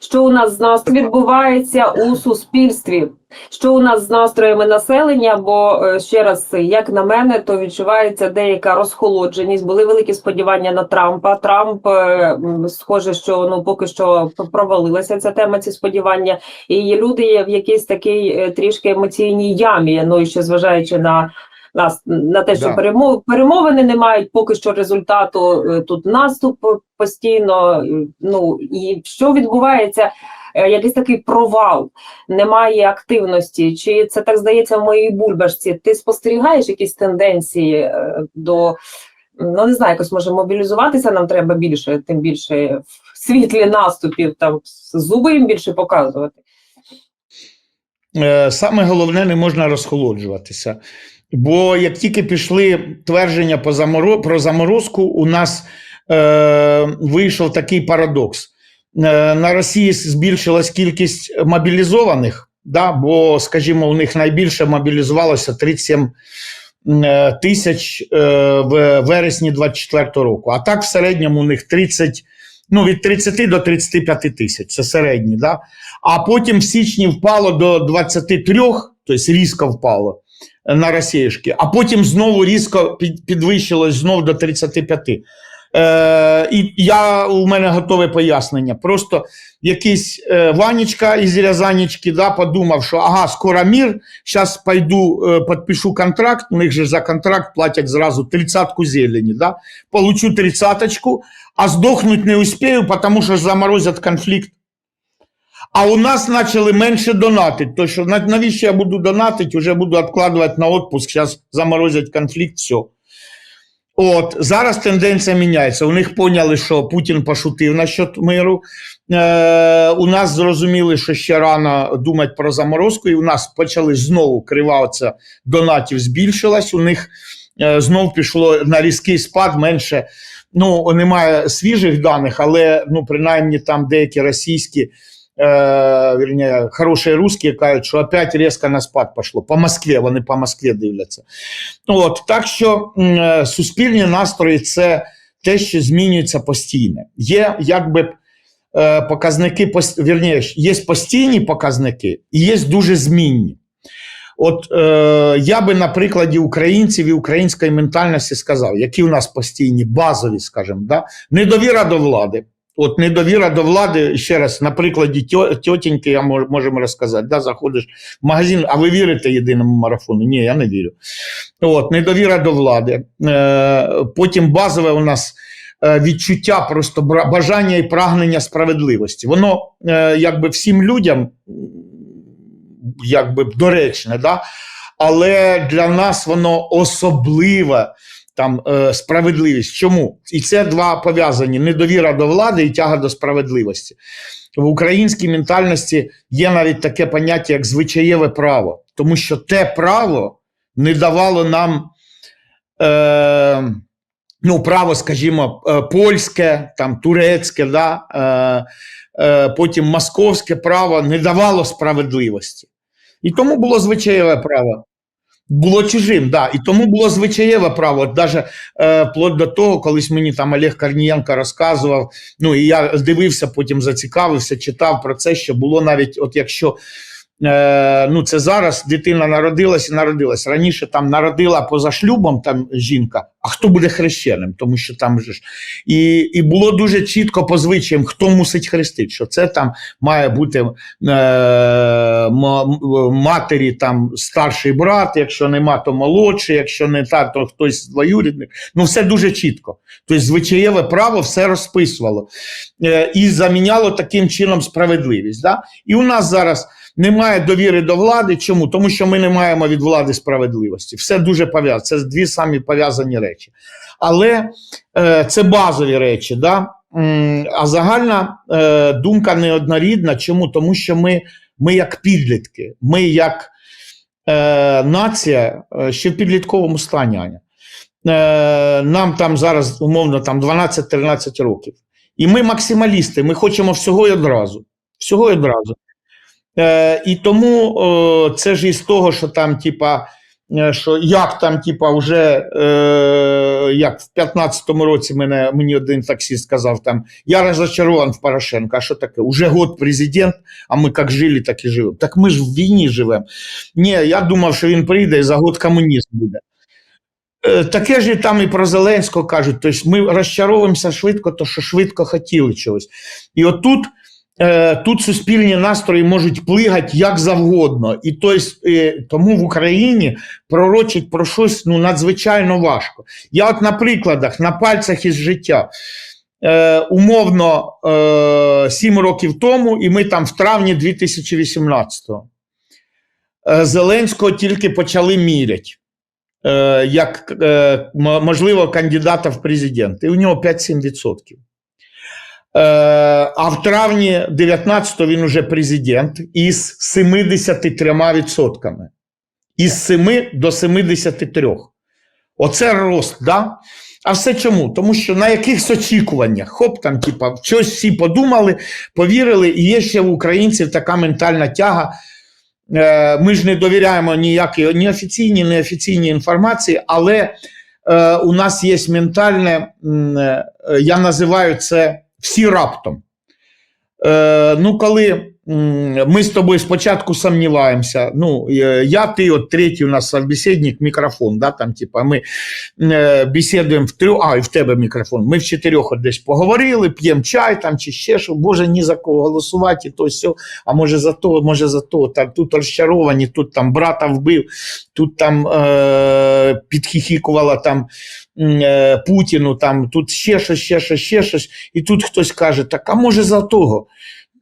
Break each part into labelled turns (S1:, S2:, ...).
S1: Що у нас з настроєм відбувається у суспільстві? Що у нас з настроями населення? Бо е, ще раз, як на мене, то відчувається деяка розхолодженість. Були великі сподівання на Трампа. Трамп е, схоже, що ну поки що провалилася ця тема, ці сподівання. І люди є в якійсь такій е, трішки емоційній ямі. Ну і ще зважаючи на нас на те, що
S2: Да.
S1: перемов, перемовини не мають поки що результату. е, Тут наступ постійно. е, Ну і що відбувається? Е, Якийсь такий провал, немає активності. Чи це так здається в моїй бульбашці? Ти спостерігаєш якісь тенденції до ну не знаю, якось може мобілізуватися нам треба більше, тим більше в світлі наступів, там зуби їм більше показувати.
S2: Саме головне, не можна розхолоджуватися. Бо як тільки пішли твердження про заморозку, у нас е, вийшов такий парадокс. Е, на Росії збільшилась кількість мобілізованих, да, бо, скажімо, у них найбільше мобілізувалося 37 е, тисяч е, в вересні 24 року. А так в середньому у них 30, ну, від 30 до 35 тисяч. Це середні. Да? А потім в січні впало до 23, тобто різко впало на росіяшки, а потім знову різко підвищилось знов до 35. Е, і я, у мене готове пояснення. Просто якийсь е, Ванечка із Рязанечки да, подумав, що ага, скоро мір, зараз пойду е, підпишу контракт, у них же за контракт платять зразу тридцатку зелені, да, получу тридцаточку, а здохнуть не успію, тому що заморозять конфлікт. А у нас почали менше донатити. То що навіщо я буду донатити, вже буду відкладувати на відпуск, зараз заморозять конфлікт, все. От, зараз тенденція міняється. У них поняли, що Путін пошутив насчет миру. Е, у нас зрозуміли, що ще рано думати про заморозку, і у нас почали знову крива оця донатів збільшилась. У них е, знов пішло на різкий спад менше. Ну, немає свіжих даних, але ну, принаймні там деякі російські э, вернее, хорошие русские кажуть, що опять різко на спад пішло. По Москві, вони по Москві дивляться. От, так що е, суспільні настрої це те, що змінюється постійно. Є якби е, показники, вірніше, є постійні показники і є дуже змінні. От е, я би на прикладі українців і української ментальності сказав, які у нас постійні, базові, скажімо, да? недовіра до влади. От недовіра до влади, ще раз, на прикладі тьотеньки я мож, можемо розказати. Да, заходиш в магазин, а ви вірите єдиному марафону? Ні, я не вірю. От, недовіра до влади. Е, потім базове у нас е, відчуття, просто бажання і прагнення справедливості. Воно е, якби всім людям якби доречне, да? Але для нас воно особливе там е, справедливість. Чому? І це два пов'язані: недовіра до влади і тяга до справедливості. В українській ментальності є навіть таке поняття, як звичаєве право, тому що те право не давало нам. Е, Ну, право, скажімо, е, польське, там турецьке, да, е, е, потім московське право не давало справедливості. І тому було звичаєве право. Було чужим, да. І тому було звичаєве право. Даже е, вплоть до того, колись мені там Олег Корнієнко розказував. Ну і я дивився, потім зацікавився, читав про це, що було навіть, от якщо е, ну це зараз дитина народилась і народилась. Раніше там народила поза шлюбом там жінка, а хто буде хрещеним? Тому що там же ж і, і було дуже чітко по звичаям, хто мусить хрестити, що це там має бути е, матері там старший брат, якщо нема, то молодший, якщо не так, то хтось двоюрідник. Ну, все дуже чітко. Тобто, звичаєве право все розписувало е, і заміняло таким чином справедливість. Да? І у нас зараз немає довіри до влади. Чому? Тому що ми не маємо від влади справедливості. Все дуже пов'язано. Це дві самі пов'язані речі. Але е, це базові речі. Да? А загальна е, думка неоднорідна. Чому? Тому що ми, ми як підлітки, ми як е, нація е, ще в підлітковому стані. Аня. Е, нам там зараз умовно там 12-13 років. І ми максималісти, ми хочемо всього і одразу. Всього і одразу. Е, і тому е, це ж із того, що там, типа, що як там, типа, вже е, як в 15-му році мене, мені один таксист сказав, там, я розочарован в Порошенко, а що таке? Уже год президент, а ми як жили, так і живемо. Так ми ж в війні живемо. Ні, я думав, що він прийде і за год комунізм буде. Е, Таке ж і там і про Зеленського кажуть, тобто ми розчаровуємося швидко, то що швидко хотіли чогось. І отут е, тут суспільні настрої можуть плигати як завгодно. І тобто, е, тому в Україні пророчить про щось ну, надзвичайно важко. Я от на прикладах, на пальцях із життя. Е, умовно е, 7 років тому, і ми там в травні 2018-го. Е, Зеленського тільки почали міряти е, як е, можливо кандидата в президенти. І у нього 5-7%. Е, а в травні 19-го він уже президент із 73%. Із 7 до 73. Оце рост, да? А все чому? Тому що на якихось очікуваннях, хоп, там, типа, щось всі подумали, повірили, і є ще в українців така ментальна тяга. Е, Ми ж не довіряємо ніякій ні офіційній, ні офіційній інформації, але е, у нас є ментальне, я називаю це всі раптом. Е, ну, коли ми з тобою спочатку сумніваємося, ну, е, я, ти, от третій у нас собеседник, мікрофон, да, там, типа, ми е, бесідуємо в трьох, а, і в тебе мікрофон, ми в чотирьох от десь поговорили, п'ємо чай там, чи ще що, боже, ні за кого голосувати, то все, а може за то, може за то, там, тут розчаровані, тут там брата вбив, тут там е, підхіхікувала там е, Путіну, там, тут ще щось, ще щось, ще щось, і тут хтось каже, так, а може за того?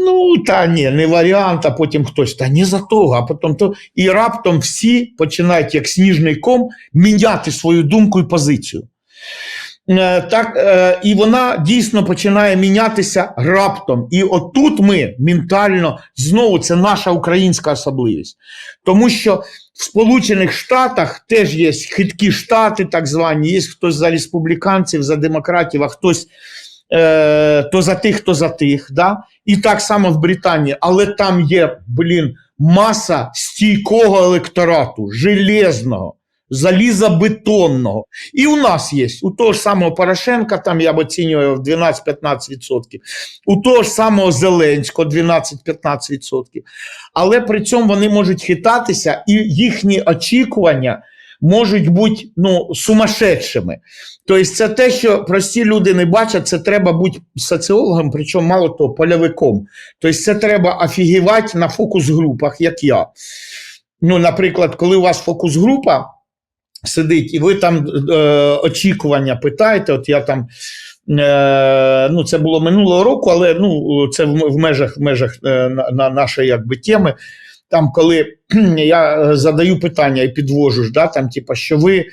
S2: Ну, та ні, не варіант, а потім хтось, та не за того, а потім то. І раптом всі починають, як сніжний ком, міняти свою думку і позицію. Е, Так, е, і вона дійсно починає мінятися раптом. І отут ми ментально знову це наша українська особливість. Тому що в Сполучених Штатах теж є хиткі штати, так звані, є хтось за республіканців, за демократів, а хтось то за тих, то за тих. Да? І так само в Британії, але там є, блін, маса стійкого електорату, железного, залізобетонного. І у нас є, у того ж самого Порошенка, там я б оцінюю в 12-15%, у того ж самого Зеленського 12-15%. Але при цьому вони можуть хитатися, і їхні очікування можуть бути ну, сумасшедшими. Тобто, це те, що прості люди не бачать, це треба бути соціологом, причому мало того, польовиком. Тобто, це треба офігівати на фокус-групах, як я. Ну, наприклад, коли у вас фокус-група сидить, і ви там е, очікування питаєте, от я там. Е, ну, це було минулого року, але ну, це в, межах, в межах е, на, на нашої якби, теми. Там, коли я е, задаю питання і підвожу, ж, да, там, типа, що ви,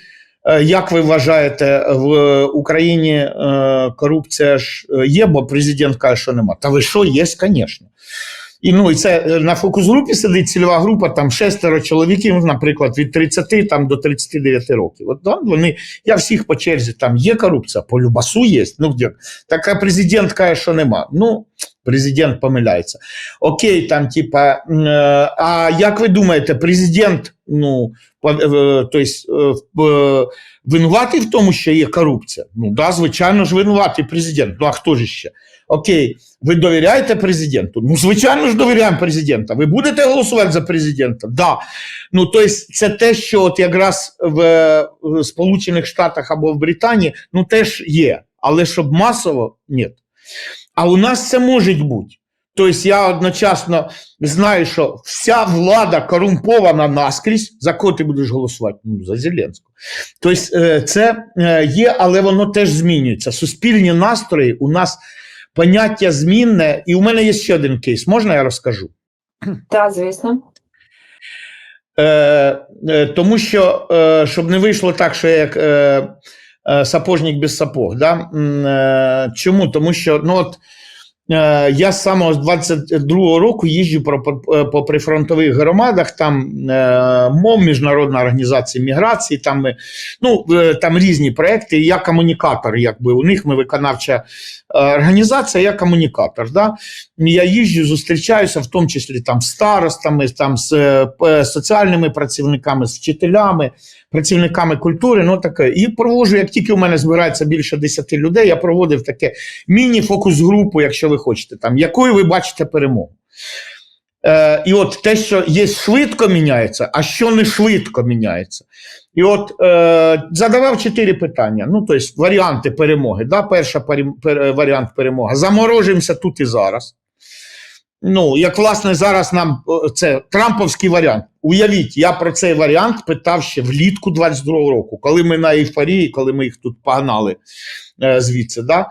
S2: е, як ви вважаєте, в Україні е, корупція ж є, бо президент каже, що нема. Та ви що, є, звісно. І, ну, і це на фокус-групі сидить цільова група, там шестеро чоловіків, наприклад, від 30 там, до 39 років. От да, вони, я всіх по черзі, там є корупція, по Любасу є. Ну. Так президент каже, що нема. Ну, президент помиляється. Окей, там, типа, е, а як ви думаєте, президент, ну, по- е, то е, в- винуватий в тому, що є корупція? Ну, да, звичайно ж, винуватий президент. Ну, а хто ж ще? Окей, ви довіряєте президенту? Ну, звичайно ж, довіряємо президенту. Ви будете голосувати за президента? Да. Ну, тобто, це те, що от якраз в, в Сполучених Штатах або в Британії, ну, теж є. Але щоб масово, ні. А у нас це може бути. Тобто я одночасно знаю, що вся влада корумпована наскрізь, за кого ти будеш голосувати? Ну, за Зеленського. Тобто е, це е, є, але воно теж змінюється. Суспільні настрої у нас поняття змінне, і у мене є ще один кейс. Можна я розкажу?
S1: Так, звісно.
S2: Е, е, тому що, е, щоб не вийшло так, що як е, е, сапожник без сапог. Да? Е, чому? Тому що ну, от, Е, Я з самого 22-го року їжджу по, прифронтових громадах, там е, МОМ, Міжнародна організація міграції, там, ми, ну, е, там різні проекти. Я комунікатор, якби у них ми виконавча е, організація, я комунікатор. Да? Я їжджу, зустрічаюся, в тому числі там з старостами, там з е, соціальними працівниками, з вчителями, працівниками культури. Ну таке. І проводжу, як тільки у мене збирається більше 10 людей, я проводив таке міні-фокус-групу, якщо ви хочете, там, якою ви бачите перемогу. Е, і от те, що є швидко міняється, а що не швидко міняється. І от е, задавав чотири питання. Ну, тобто, варіанти перемоги. Да? Перем- пер- варіант перемоги. Заморожуємося тут і зараз. Ну, як власне зараз нам це Трамповський варіант. Уявіть, я про цей варіант питав ще влітку 22-го року, коли ми на ейфорії, коли ми їх тут погнали е, звідси. Да?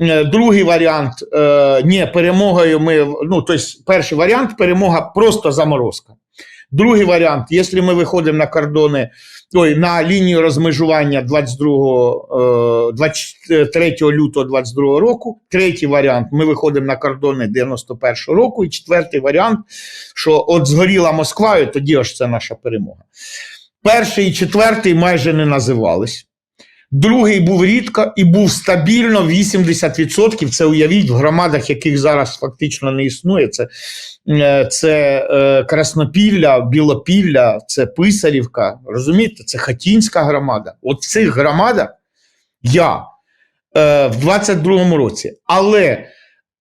S2: Е, Другий варіант е, ні, перемогою ми. Ну, тобто, перший варіант перемога просто заморозка. Другий варіант, якщо ми виходимо на кордони, ой, на лінію розмежування 22, е, 23 лютого 22 року. Третій варіант, ми виходимо на кордони 91 року. І четвертий варіант, що от згоріла Москва, і тоді аж це наша перемога. Перший і четвертий майже не називались. Другий був рідко і був стабільно 80%. Це уявіть в громадах, яких зараз фактично не існує. Це, е, це е, Краснопілля, Білопілля, це Писарівка. Розумієте, це Хатінська громада. От в цих громадах я е, в 22-му році, але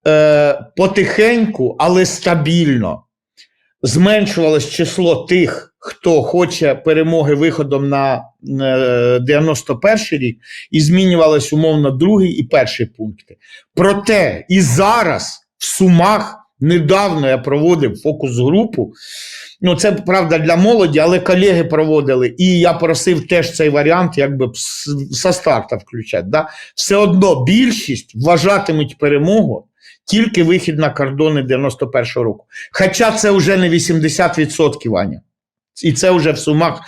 S2: е, потихеньку, але стабільно зменшувалось число тих, хто хоче перемоги виходом на е, 91 рік, і змінювалось умовно другий і перший пункти. Проте і зараз в Сумах недавно я проводив фокус-групу. Ну, це правда для молоді, але колеги проводили, і я просив теж цей варіант, якби со старта включати. Да? Все одно більшість вважатимуть перемогу тільки вихід на кордони 91-го року. Хоча це вже не 80%, Ваня. І це вже в сумах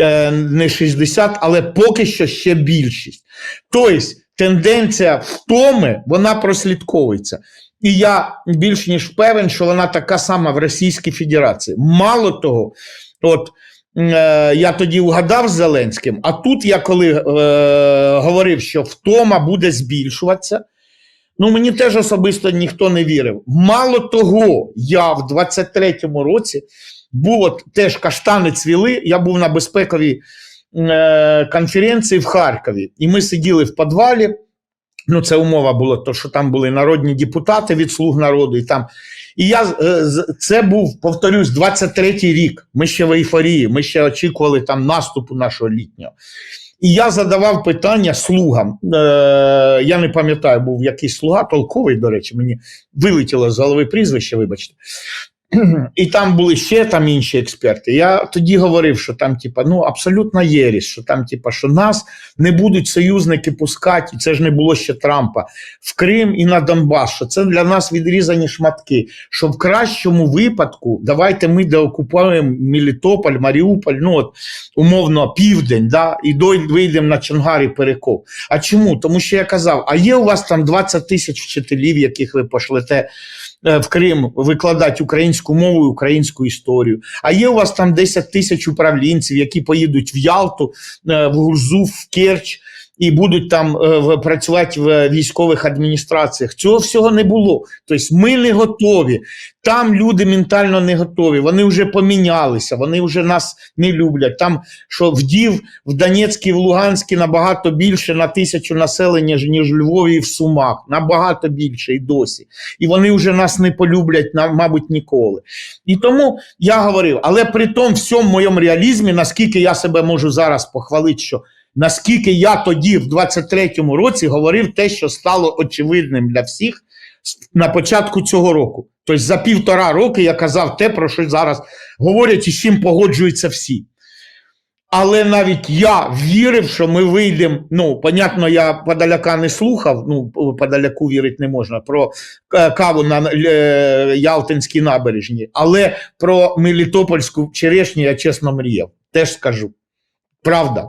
S2: е, не 60, але поки що ще більшість. Тобто тенденція втоми, вона прослідковується. І я більш ніж певен, що вона така сама в Російській Федерації. Мало того, от е, я тоді угадав з Зеленським, а тут я коли е, говорив, що втома буде збільшуватися, ну мені теж особисто ніхто не вірив. Мало того, я в 23-му році був от теж каштани цвіли, я був на безпековій е, конференції в Харкові, і ми сиділи в підвалі. Ну, це умова була, то, що там були народні депутати від слуг народу. І там. І я е, це був, повторюсь, 23-й рік. Ми ще в ейфорії, ми ще очікували там наступу нашого літнього. І я задавав питання слугам. Е, я не пам'ятаю, був якийсь слуга, толковий, до речі, мені вилетіло з голови прізвище, вибачте. І там були ще там інші експерти. Я тоді говорив, що там, типа, ну абсолютно єрість, що там, типа, що нас не будуть союзники пускати, і це ж не було ще Трампа, в Крим і на Донбас, що це для нас відрізані шматки. Що в кращому випадку давайте ми деокупуємо Мелітополь, Маріуполь, ну от умовно південь, да, і вийдемо на Чонгарі Перекоп. А чому? Тому що я казав: а є у вас там 20 тисяч вчителів, яких ви пошлете в Крим викладати українську мову і українську історію. А є у вас там 10 тисяч управлінців, які поїдуть в Ялту, е, в Гурзу, в Керч і будуть там е, працювати в військових адміністраціях. Цього всього не було. Тобто ми не готові. Там люди ментально не готові. Вони вже помінялися, вони вже нас не люблять. Там що вдів в Донецькій, в Луганській набагато більше на тисячу населення, ніж в Львові і в Сумах. Набагато більше і досі. І вони вже нас не полюблять, мабуть, ніколи. І тому я говорив, але при тому всьому моєму реалізмі, наскільки я себе можу зараз похвалити, що наскільки я тоді, в 23-му році, говорив те, що стало очевидним для всіх на початку цього року. Тобто за півтора роки я казав те, про що зараз говорять і з чим погоджуються всі. Але навіть я вірив, що ми вийдемо. Ну, понятно, я подаляка не слухав. Ну, подаляку вірити не можна про е, каву на е, Ялтинській набережні, але про Мелітопольську черешню я чесно мріяв. Теж скажу. Правда.